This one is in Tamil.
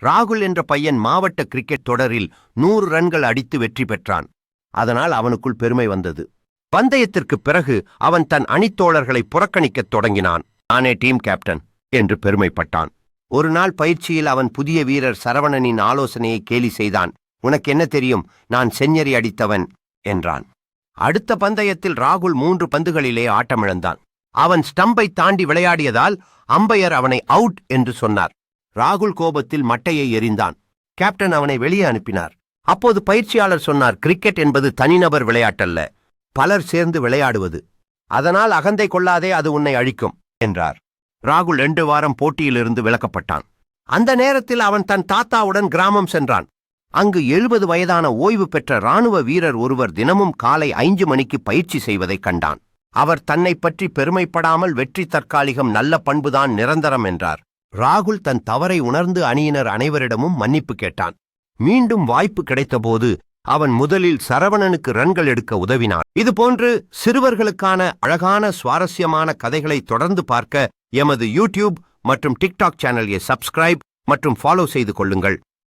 ராகுல் என்ற பையன் மாவட்ட கிரிக்கெட் தொடரில் நூறு ரன்கள் அடித்து வெற்றி பெற்றான். அதனால் அவனுக்குள் பெருமை வந்தது. பந்தயத்திற்குப் பிறகு அவன் தன் அணித்தோழர்களை புறக்கணிக்கத் தொடங்கினான். நானே டீம் கேப்டன் என்று பெருமைப்பட்டான். ஒரு நாள் பயிற்சியில் அவன் புதிய வீரர் சரவணனின் ஆலோசனையை கேலி செய்தான். உனக்கு என்ன தெரியும்? நான் செஞ்சரி அடித்தவன் என்றான். அடுத்த பந்தயத்தில் ராகுல் மூன்று பந்துகளிலே ஆட்டமிழந்தான். அவன் ஸ்டம்பை தாண்டி விளையாடியதால் அம்பையர் அவனை அவுட் என்று சொன்னார். ராகுல் கோபத்தில் மட்டையை எறிந்தான். கேப்டன் அவனை வெளியே அனுப்பினார். அப்போது பயிற்சியாளர் சொன்னார் கிரிக்கெட் என்பது தனிநபர் விளையாட்டல்ல. பலர் சேர்ந்து விளையாடுவது. அதனால் அகந்தை கொள்ளாதே அது உன்னை அழிக்கும் என்றார். ராகுல் ரெண்டு வாரம் போட்டியிலிருந்து விலக்கப்பட்டான். அந்த நேரத்தில் அவன் தன் தாத்தாவுடன் கிராமம் சென்றான். அங்கு எழுபது வயதான ஓய்வு பெற்ற ராணுவ வீரர் ஒருவர் தினமும் காலை ஐந்து மணிக்கு பயிற்சி செய்வதைக் கண்டான். அவர் தன்னை பற்றி பெருமைப்படாமல் வெற்றி தற்காலிகம் நல்ல பண்புதான் நிரந்தரம் என்றார். ராகுல் தன் தவறை உணர்ந்து அணியினர் அனைவரிடமும் மன்னிப்பு கேட்டான். மீண்டும் வாய்ப்பு கிடைத்தபோது அவன் முதலில் சரவணனுக்கு ரன்கள் எடுக்க உதவினான். இதுபோன்று சிறுவர்களுக்கான அழகான சுவாரஸ்யமான கதைகளை தொடர்ந்து பார்க்க எமது யூடியூப் மற்றும் டிக்டாக் சேனலை சப்ஸ்கிரைப் மற்றும் ஃபாலோ செய்து கொள்ளுங்கள்.